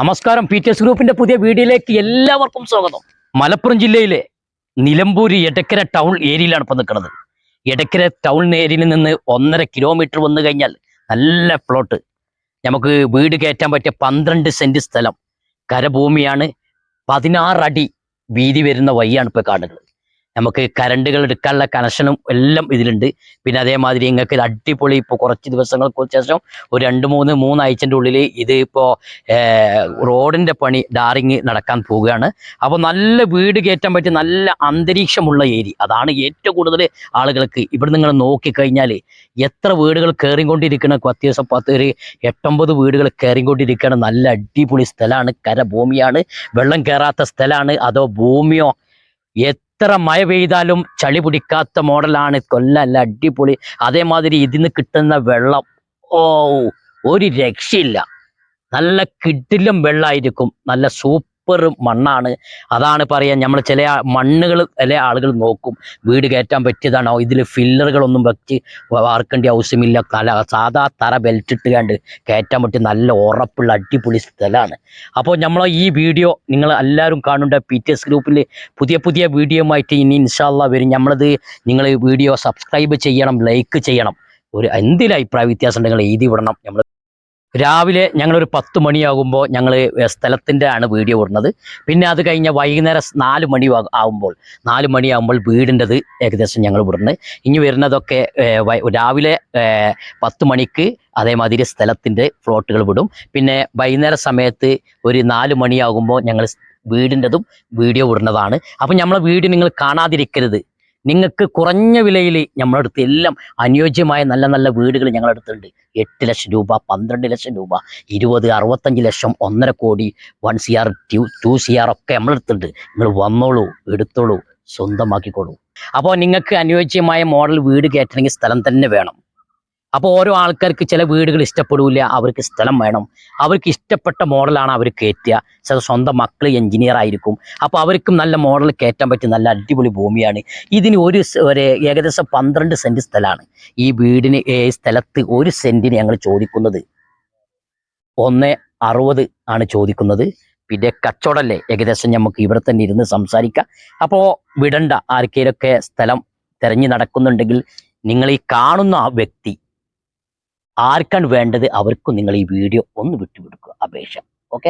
നമസ്കാരം P T S ഗ്രൂപ്പിന്റെ പുതിയ വീഡിയോയിലേക്ക് എല്ലാവർക്കും സ്വാഗതം. മലപ്പുറം ജില്ലയിലെ നിലമ്പൂർ എടക്കര ടൗൺ ഏരിയയിലാണ് ഇപ്പൊ നിൽക്കുന്നത്. എടക്കര ടൗൺ ഏരിയയിൽ നിന്ന് ഒന്നര കിലോമീറ്റർ വന്നു കഴിഞ്ഞാൽ നല്ല പ്ലോട്ട് നമുക്ക് വീട് കയറ്റാൻ പറ്റിയ പന്ത്രണ്ട് സെന്റ് സ്ഥലം. കരഭൂമിയാണ്. പതിനാറടി വീതി വരുന്ന വഴിയാണ് ഇപ്പൊ കാണുന്നത്. നമുക്ക് കരണ്ടുകൾ എടുക്കാനുള്ള കണക്ഷനും എല്ലാം ഇതിലുണ്ട്. പിന്നെ അതേമാതിരി നിങ്ങൾക്ക് ഇത് അടിപൊളി ഇപ്പോൾ കുറച്ച് ദിവസങ്ങൾക്ക് ശേഷം ഒരു രണ്ട് മൂന്ന് മൂന്നാഴ്ചന്റെ ഉള്ളിൽ ഇത് ഇപ്പോൾ റോഡിന്റെ പണി ഡാറിങ് നടക്കാൻ പോവുകയാണ്. അപ്പോൾ നല്ല വീട് കയറ്റാൻ പറ്റിയ നല്ല അന്തരീക്ഷമുള്ള ഏരി. അതാണ് ഏറ്റവും കൂടുതൽ ആളുകൾക്ക് ഇവിടെ നിങ്ങൾ നോക്കിക്കഴിഞ്ഞാൽ എത്ര വീടുകൾ കയറിക്കൊണ്ടിരിക്കുന്ന അത്യാവശ്യം പത്ത് ഒരു എട്ടൊമ്പത് വീടുകൾ കയറിക്കൊണ്ടിരിക്കുകയാണ് നല്ല അടിപൊളി സ്ഥലമാണ്. കരഭൂമിയാണ്. വെള്ളം കയറാത്ത സ്ഥലമാണ്. അതോ ഭൂമിയോ? എത്ര മഴ പെയ്താലും ചളി പിടിക്കാത്ത മോഡലാണ്. കൊല്ലല്ല അടിപൊളി. അതേമാതിരി ഇതിന്ന് കിട്ടുന്ന വെള്ളം ഓ ഒരു രക്ഷയില്ല. നല്ല കിടിലം വെള്ളമായിരിക്കും നല്ല സൂപ്പർ മണ്ണാണ്. അതാണ് പറയാൻ നമ്മൾ ചില മണ്ണുകൾ ചില ആളുകൾ നോക്കും. വീട് കയറ്റാൻ പറ്റിയതാണോ? ഇതിൽ ഫില്ലറുകളൊന്നും വെച്ച് വാർക്കേണ്ട ആവശ്യമില്ല. തല സാധാ തറ ബെൽറ്റ് ഇട്ടുകൊണ്ട് കയറ്റാൻ പറ്റിയ നല്ല ഉറപ്പുള്ള അടിപൊളി സ്ഥലമാണ് അപ്പോൾ നമ്മൾ ഈ വീഡിയോ നിങ്ങൾ എല്ലാവരും കാണേണ്ട പി ടി എസ് ഗ്രൂപ്പിൽ പുതിയ പുതിയ ആയിട്ട് ഇനി ഇൻഷാല്ല വരും. നമ്മളത് നിങ്ങൾ വീഡിയോ സബ്സ്ക്രൈബ് ചെയ്യണം ലൈക്ക് ചെയ്യണം. ഒരു എന്തിലഭിപ്രായ വ്യത്യാസം ഉണ്ടെങ്കിൽ എഴുതി വിടണം. നമ്മൾ രാവിലെ ഞങ്ങളൊരു പത്ത് മണിയാകുമ്പോൾ ഞങ്ങൾ സ്ഥലത്തിന്റെ ആണ് വീഡിയോ ഇടുന്നത്. പിന്നെ അത് കഴിഞ്ഞ വൈകുന്നേരം നാല് മണി ആകുമ്പോൾ നാല് മണിയാകുമ്പോൾ വീടിന്റെത് ഏകദേശം ഞങ്ങൾ വിടുന്നത് ഇനി വരുന്നതൊക്കെ രാവിലെ പത്ത് മണിക്ക് അതേമാതിരി സ്ഥലത്തിന്റെ ഫ്ലോട്ടുകൾ വിടും. പിന്നെ വൈകുന്നേര സമയത്ത് ഒരു നാല് മണിയാകുമ്പോൾ ഞങ്ങൾ വീടിന്റെതും വീഡിയോ വിടുന്നതാണ് അപ്പം നമ്മളെ വീഡിയോ നിങ്ങൾ കാണാതിരിക്കരുത്. നിങ്ങൾക്ക് കുറഞ്ഞ വിലയിൽ നമ്മളടുത്ത് എല്ലാം അനുയോജ്യമായ നല്ല നല്ല വീടുകൾ ഞങ്ങളടുത്തുണ്ട്. എട്ട് ലക്ഷം രൂപ പന്ത്രണ്ട് ലക്ഷം രൂപ ഇരുപത് അറുപത്തഞ്ച് ലക്ഷം ഒന്നര കോടി one C R two two C R ഒക്കെ നമ്മളടുത്തുണ്ട് നിങ്ങൾ വന്നോളൂ എടുത്തോളൂ സ്വന്തമാക്കിക്കോളൂ. അപ്പോൾ നിങ്ങൾക്ക് അനുയോജ്യമായ മോഡൽ വീട് കയറ്റണമെങ്കിൽ സ്ഥലം തന്നെ വേണം. അപ്പോൾ ഓരോ ആൾക്കാർക്ക് ചില വീടുകൾ ഇഷ്ടപ്പെടില്ല. അവർക്ക് സ്ഥലം വേണം. അവർക്ക് ഇഷ്ടപ്പെട്ട മോഡലാണ് അവർ കയറ്റുക. ചില സ്വന്തം മക്കൾ എഞ്ചിനീയർ ആയിരിക്കും. അപ്പോൾ അവർക്കും നല്ല മോഡൽ കയറ്റാൻ പറ്റിയ നല്ല അടിപൊളി ഭൂമിയാണ്. ഇതിന് ഒരു ഒരു ഏകദേശം പന്ത്രണ്ട് സെന്റ് സ്ഥലമാണ്. ഈ വീടിന് സ്ഥലത്ത് ഒരു സെന്റിന് ഞങ്ങൾ ചോദിക്കുന്നത് ഒന്ന് അറുപത് ആണ് ചോദിക്കുന്നത്. പിന്നെ കച്ചവടമല്ലേ ഏകദേശം നമുക്ക് ഇവിടെ തന്നെ ഇരുന്ന് സംസാരിക്കാം. അപ്പോൾ വിടണ്ട. ആർക്കെങ്കിലൊക്കെ സ്ഥലം തിരഞ്ഞു നടക്കുന്നുണ്ടെങ്കിൽ നിങ്ങൾ ഈ കാണുന്ന ആ വ്യക്തി ആർക്കാണ് വേണ്ടത് അവർക്കും നിങ്ങൾ ഈ വീഡിയോ ഒന്ന് വിട്ടുകൊടുക്കുക. അപേക്ഷ. ഓക്കെ